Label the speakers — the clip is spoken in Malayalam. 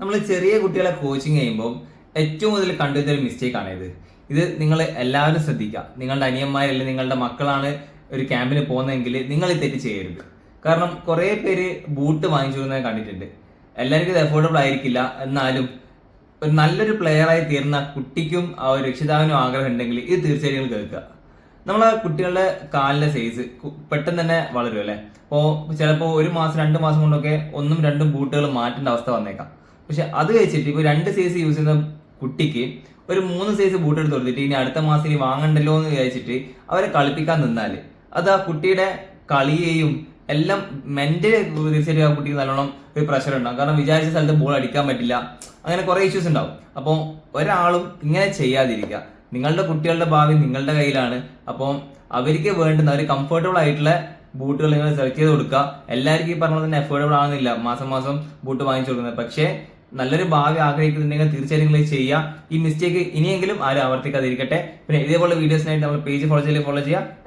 Speaker 1: നമ്മൾ ചെറിയ കുട്ടികളെ കോച്ചിങ് ചെയ്യുമ്പോൾ ഏറ്റവും കൂടുതൽ കണ്ടുവരുന്ന ഒരു മിസ്റ്റേക്ക് ആണ് ഇത്. ഇത് നിങ്ങൾ എല്ലാവരും ശ്രദ്ധിക്കുക നിങ്ങളുടെ അനിയന്മാരല്ലെങ്കിൽ നിങ്ങളുടെ മക്കളാണ് ഒരു ക്യാമ്പിന് പോകുന്നതെങ്കിൽ നിങ്ങൾ ഈ തെറ്റ് ചെയ്യരുത്. കാരണം കുറേ പേര് ബൂട്ട് വാങ്ങിച്ചു കൊടുക്കുന്നത് കണ്ടിട്ടുണ്ട്. എല്ലാവർക്കും ഇത് അഫോർഡബിൾ ആയിരിക്കില്ല. എന്നാലും ഒരു നല്ലൊരു പ്ലെയറായി തീർന്ന കുട്ടിക്കും ആ ഒരു രക്ഷിതാവിനും ആഗ്രഹം ഉണ്ടെങ്കിൽ ഇത് തീർച്ചയായും കേൾക്കുക. നമ്മൾ ആ കുട്ടികളുടെ കാലിന്റെ സൈസ് പെട്ടെന്ന് തന്നെ വളരും അല്ലേ? അപ്പോൾ ചിലപ്പോ ഒരു മാസം രണ്ട് മാസം കൊണ്ടൊക്കെ ഒന്നും രണ്ടും ബൂട്ടുകൾ മാറ്റേണ്ട അവസ്ഥ വന്നേക്കാം. പക്ഷെ അത് വെച്ചിട്ട് ഇപ്പൊ രണ്ട് സൈസ് യൂസ് ചെയ്യുന്ന കുട്ടിക്ക് ഒരു മൂന്ന് സൈസ് ബൂട്ട് എടുത്ത് കൊടുത്തിട്ട് ഇനി അടുത്ത മാസം ഇനി വാങ്ങണ്ടല്ലോ എന്ന് വിചാരിച്ചിട്ട് അവരെ കളിപ്പിക്കാൻ നിന്നാൽ അത് ആ കുട്ടിയുടെ കളിയെയും എല്ലാം മെന്റലി തീർച്ചയായിട്ടും ആ കുട്ടിക്ക് നല്ലോണം ഒരു പ്രഷർ ഉണ്ടാവും. കാരണം വിചാരിച്ച സ്ഥലത്ത് ബോൾ അടിക്കാൻ പറ്റില്ല. അങ്ങനെ കുറെ ഇഷ്യൂസ് ഉണ്ടാവും. അപ്പോൾ ഒരാളും ഇങ്ങനെ ചെയ്യാതിരിക്കുക. നിങ്ങളുടെ കുട്ടികളുടെ ഭാവി നിങ്ങളുടെ കയ്യിലാണ്. അപ്പോൾ അവർക്ക് വേണ്ടുന്ന ഒരു കംഫർട്ടബിൾ ആയിട്ടുള്ള ബൂട്ടുകൾ നിങ്ങൾ സെലക്ട് ചെയ്ത് കൊടുക്കുക. എല്ലാവർക്കും ഈ പറഞ്ഞ തന്നെ എഫോർഡബിൾ ആകുന്നില്ല മാസം മാസം ബൂട്ട് വാങ്ങിച്ചു കൊടുക്കുന്നത്. പക്ഷേ നല്ലൊരു ഭാവി ആഗ്രഹിക്കുന്നുണ്ടെങ്കിൽ തീർച്ചയായും നിങ്ങൾ ചെയ്യുക. ഈ മിസ്റ്റേക്ക് ഇനിയെങ്കിലും ആരും ആവർത്തിക്കാതിരിക്കട്ടെ. പിന്നെ ഇതേപോലെ വീഡിയോസിനായിട്ട് നമ്മൾ പേജ് ഫോളോ ചെയ്ത് ഫോളോ ചെയ്യുക.